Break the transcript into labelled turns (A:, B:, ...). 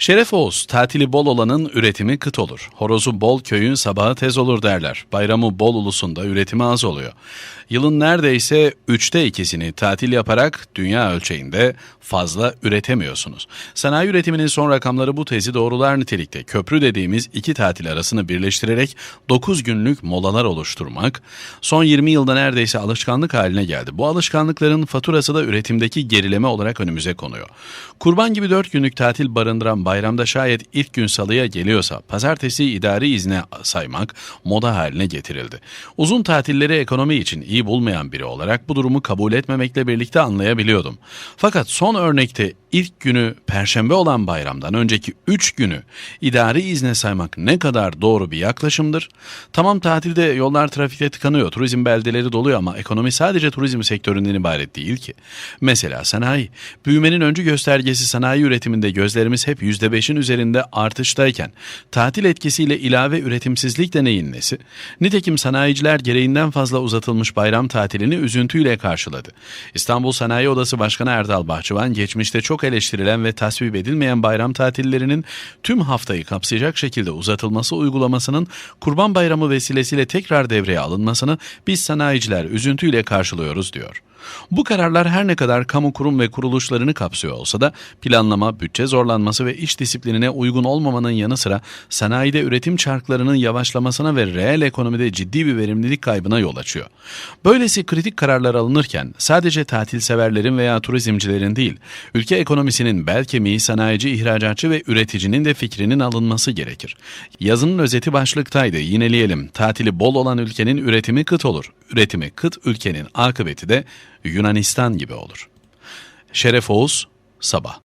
A: Şeref Oğuz, tatili bol olanın üretimi kıt olur. Horozu bol köyün sabahı tez olur derler. Bayramı bol ulusunda üretimi az oluyor. Yılın neredeyse üçte ikisini tatil yaparak dünya ölçeğinde fazla üretemiyorsunuz. Sanayi üretiminin son rakamları bu tezi doğrular nitelikte. Köprü dediğimiz iki tatil arasını birleştirerek 9 günlük molalar oluşturmak son 20 yılda neredeyse alışkanlık haline geldi. Bu alışkanlıkların faturası da üretimdeki gerileme olarak önümüze konuyor. Kurban gibi 4 günlük tatil barındıran bayramda şayet ilk gün salıya geliyorsa pazartesi idari izne saymak moda haline getirildi. Uzun tatilleri ekonomi için iyi bulmayan biri olarak bu durumu kabul etmemekle birlikte anlayabiliyordum. Fakat son örnekte ilk günü perşembe olan bayramdan önceki 3 günü idari izne saymak ne kadar doğru bir yaklaşımdır? Tamam tatilde yollar trafikte tıkanıyor, turizm beldeleri doluyor ama ekonomi sadece turizm sektöründen ibaret değil ki. Mesela sanayi. Büyümenin öncü göstergesi sanayi üretiminde gözlerimiz hep %5'in üzerinde artıştayken tatil etkisiyle ilave üretimsizlik de neyin nesi? Nitekim sanayiciler gereğinden fazla uzatılmış bayram tatilini üzüntüyle karşıladı. İstanbul Sanayi Odası Başkanı Erdal Bahçıvan geçmişte çok eleştirilen ve tasvip edilmeyen bayram tatillerinin tüm haftayı kapsayacak şekilde uzatılması uygulamasının Kurban Bayramı vesilesiyle tekrar devreye alınmasını biz sanayiciler üzüntüyle karşılıyoruz diyor. Bu kararlar her ne kadar kamu kurum ve kuruluşlarını kapsıyor olsa da planlama, bütçe zorlanması ve iş disiplinine uygun olmamanın yanı sıra sanayide üretim çarklarının yavaşlamasına ve reel ekonomide ciddi bir verimlilik kaybına yol açıyor. Böylesi kritik kararlar alınırken sadece tatil severlerin veya turizmcilerin değil, ülke ekonomisinin bel kemiği sanayici, ihracatçı ve üreticinin de fikrinin alınması gerekir. Yazının özeti başlıktaydı. Yineleyelim. Tatili bol olan ülkenin üretimi kıt olur. Üretimi kıt ülkenin akıbeti de Yunanistan gibi olur. Şeref Oğuz, Sabah